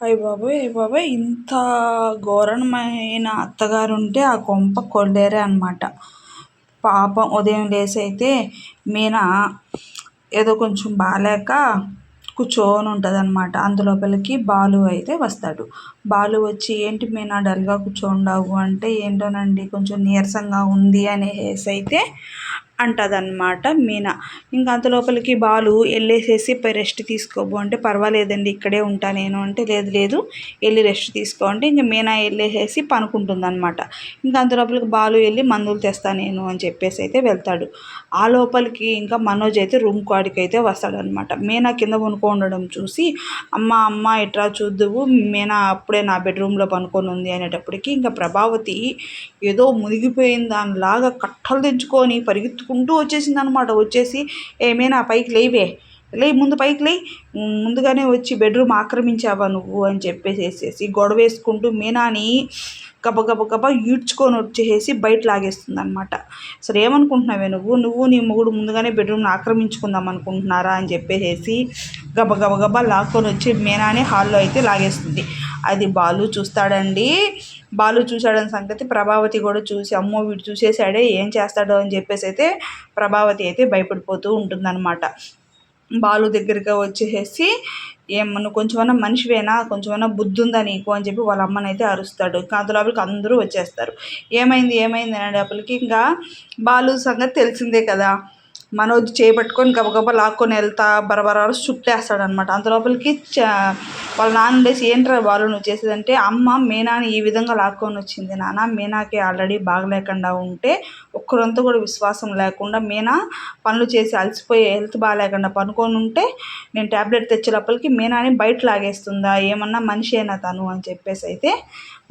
అయ్య బాబోయ్ అయ్య బాబోయ్ ఇంత ఘోరమైన అత్తగారు ఉంటే ఆ కొంప కొల్లేరే అనమాట పాపం ఉదయం లేసి అయితే మీనా ఏదో కొంచెం బాగాలేక కూర్చొని ఉంటుంది అనమాట అందులోపలికి బాలు అయితే వస్తాడు. బాలు వచ్చి ఏంటి మీనా డల్గా కూర్చోండావు? అంటే ఏంటోనండి కొంచెం నీరసంగా ఉంది అనేసి అయితే అంటదన్నమాట మీనా. ఇంకా అంత లోపలికి బాలు వెళ్ళేసేసి రెస్ట్ తీసుకోబో అంటే పర్వాలేదండి ఇక్కడే ఉంటా నేను అంటే లేదు లేదు వెళ్ళి రెస్ట్ తీసుకో అంటే ఇంకా మీనా వెళ్ళేసేసి పనుకుంటుంది అనమాట ఇంకా అంత లోపలికి బాలు వెళ్ళి మందులు తెస్తా నేను అని చెప్పేసి అయితే వెళ్తాడు. ఆ లోపలికి ఇంకా మనోజ్ అయితే రూమ్ కాడికి అయితే వస్తాడనమాట మీనా కింద పనుకో ఉండడం చూసి అమ్మ అమ్మ ఇట్రా చూద్దువు? మీనా అప్పుడే నా బెడ్రూమ్లో పనుకొని ఉంది అనేటప్పటికి ఇంకా ప్రభావతి ఏదో మునిగిపోయిన దానిలాగా కట్టలు తెచ్చుకొని పరిగెత్తుకుంటూ వచ్చేసింది అనమాట వచ్చేసి ఏమైనా పైకి లేవే. లే ముందు పైకి లే ముందుగానే వచ్చి బెడ్రూమ్ ఆక్రమించావా నువ్వు? అని చెప్పేసేసేసి గొడవ వేసుకుంటూ మీనాని గబ గబ గబ ఈడ్చుకొని వచ్చేసి బయట లాగేస్తుంది అనమాట అసలు ఏమనుకుంటున్నావే నువ్వు? నువ్వు నీ మొగుడు ముందుగానే బెడ్రూమ్ని ఆక్రమించుకుందాం అనుకుంటున్నారా? అని చెప్పేసేసి గబ గబ గబ లాక్కొని వచ్చి మీనాని హాల్లో అయితే లాగేస్తుంది. అది బాలు చూస్తాడండి. బాలు చూశాడని సంగతి ప్రభావతి కూడా చూసి అమ్మో వీడు చూసేసాడే ఏం చేస్తాడో అని చెప్పేసి అయితే ప్రభావతి అయితే భయపడిపోతూ ఉంటుందన్నమాట. బాలు దగ్గరగా వచ్చేసేసి ఏమన్నా కొంచెమన్నా మనిషివేనా? కొంచెమన్నా బుద్ధి ఉందా నీకు? అని చెప్పి వాళ్ళ అమ్మనైతే అరుస్తాడు. లోపలికి అందరూ వచ్చేస్తారు. ఏమైంది? ఏమైంది? అనేటప్పటికి ఇంకా బాలు సంగతి తెలిసిందే కదా. మనోజ్ చేపట్టుకొని గబగబా లాక్కొని వెళ్తా బరబరా చుట్టేస్తాడనమాట అంత లోపలికి వాళ్ళ నాన్న లేసి ఏంట్రా బాలు నువ్వు చేసేదంటే అమ్మ మీనాని ఈ విధంగా లాక్కొని వచ్చింది నాన్న. మీనాకి ఆల్రెడీ బాగలేకుండా ఉంటే ఒక్కరంతా కూడా విశ్వాసం లేకుండా మీనా పనులు చేసి అలసిపోయి హెల్త్ బాగాలేకుండా పనుకొని ఉంటే నేను ట్యాబ్లెట్ తెచ్చే లోపలికి మీనాని బయట లాగేస్తుందా? ఏమన్నా మనిషి అయినా తను అని చెప్పేసి అయితే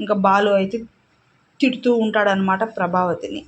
ఇంకా బాలు అయితే తిడుతూ ఉంటాడనమాట ప్రభావతిని.